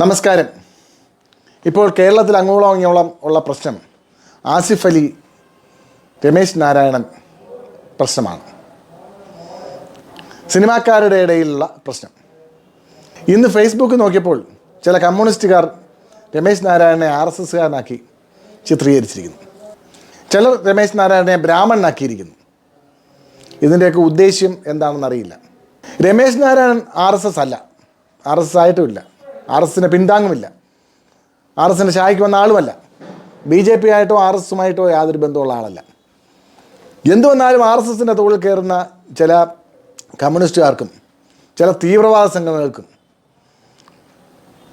നമസ്കാരം. ഇപ്പോൾ കേരളത്തിൽ അങ്ങോളം ഇങ്ങോളം ഉള്ള പ്രശ്നം ആസിഫ് അലി രമേശ് നാരായണൻ പ്രശ്നമാണ്. സിനിമാക്കാരുടെ ഇടയിലുള്ള പ്രശ്നം. ഇന്ന് ഫേസ്ബുക്ക് നോക്കിയപ്പോൾ ചില കമ്മ്യൂണിസ്റ്റുകാർ രമേശ് നാരായണനെ ആർ എസ് എസ്സുകാരനാക്കി ചിത്രീകരിച്ചിരിക്കുന്നു. ചിലർ രമേശ് നാരായണനെ ബ്രാഹ്മണനാക്കിയിരിക്കുന്നു. ഇതിന്റെയൊക്കെ ഉദ്ദേശ്യം എന്താണെന്ന് അറിയില്ല Ramesh Narayanan R S S അല്ല. ആർ എസ് എസ് ആയിട്ടുമില്ല ആർ എസ് എസിനെ പിന്താങ്ങുമില്ല. ആർ എസിന്റെ ഷായ്ക്ക് വന്ന ആളുമല്ല. ബി ജെ പി ആയിട്ടോ ആർ എസ് എസുമായിട്ടോ യാതൊരു ബന്ധമുള്ള ആളല്ല. എന്തു വന്നാലും ആർ എസ് എസിന്റെ തോളിൽ കയറുന്ന ചില കമ്മ്യൂണിസ്റ്റുകാർക്കും ചില തീവ്രവാദ സംഘടനകൾക്കും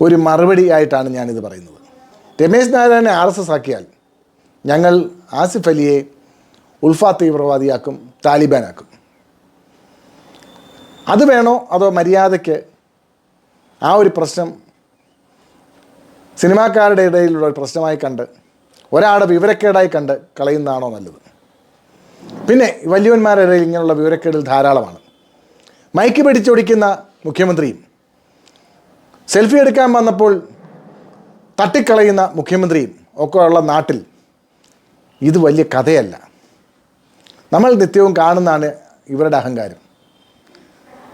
ഒരു മറുപടി ആയിട്ടാണ് ഞാനിത് പറയുന്നത്. രമേശ് നാരായണനെ ആർ എസ് എസ് ആക്കിയാൽ ഞങ്ങൾ ആസിഫ് അലിയെ ഉൾഫ തീവ്രവാദിയാക്കും താലിബാനാക്കും. അത് വേണോ അതോ മര്യാദയ്ക്ക് ആ ഒരു പ്രശ്നം സിനിമാക്കാരുടെ ഇടയിലുള്ള ഒരു പ്രശ്നമായി കണ്ട് ഒരാളുടെ വിവരക്കേടായി കണ്ട് കളയുന്നതാണോ നല്ലത്? പിന്നെ വലിയവന്മാരുടെ ഇടയിൽ ഇങ്ങനെയുള്ള വിവരക്കേടിൽ ധാരാളമാണ്. മൈക്ക് പിടിച്ചൊടിക്കുന്ന മുഖ്യമന്ത്രിയും സെൽഫി എടുക്കാൻ വന്നപ്പോൾ തട്ടിക്കളയുന്ന മുഖ്യമന്ത്രിയും ഒക്കെ ഉള്ള നാട്ടിൽ ഇത് വലിയ കഥയല്ല. നമ്മൾ നിത്യവും കാണുന്നതാണ് ഇവരുടെ അഹങ്കാരം.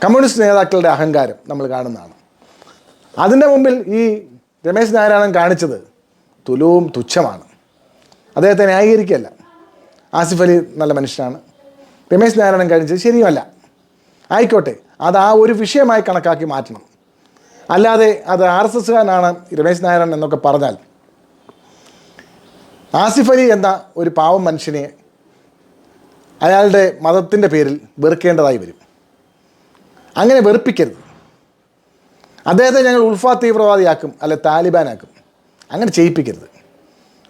കമ്മ്യൂണിസ്റ്റ് നേതാക്കളുടെ അഹങ്കാരം നമ്മൾ കാണുന്നതാണ്. അതിന്റെ മുമ്പിൽ ഈ രമേശ് നാരായണൻ കാണിച്ചത്. തുലവും തുച്ഛമാണ്. അദ്ദേഹത്തെ ന്യായീകരിക്കുകയല്ല. ആസിഫ് അലി നല്ല മനുഷ്യനാണ്. രമേശ് നാരായണൻ കാണിച്ചത് ശരിയുമല്ല. ആയിക്കോട്ടെ അത് ആ ഒരു വിഷയമായി കണക്കാക്കി മാറ്റണം. അല്ലാതെ അത് ആർ എസ് എസ്സുകാരനാണ് രമേശ് നാരായണൻ എന്നൊക്കെ പറഞ്ഞാൽ ആസിഫ് അലി എന്ന ഒരു പാവം മനുഷ്യനെ അയാളുടെ മതത്തിന്റെ പേരിൽ വെറുക്കേണ്ടതായി വരും. അങ്ങനെ വെറുപ്പിക്കരുത്. അദ്ദേഹത്തെ ഞങ്ങൾ ഉൾഫ തീവ്രവാദിയാക്കും അല്ലെ താലിബാനാക്കും. അങ്ങനെ ചെയ്യിപ്പിക്കരുത്.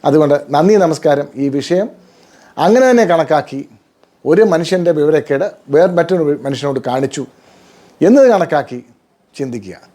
അതുകൊണ്ട് നന്ദി നമസ്കാരം. ഈ വിഷയം അങ്ങനെ തന്നെ കണക്കാക്കി ഒരു മനുഷ്യന്റെ വിവരക്കേട് വേറെ മറ്റൊരു മനുഷ്യനോട് കാണിച്ചു എന്നത് കണക്കാക്കി ചിന്തിക്കുക.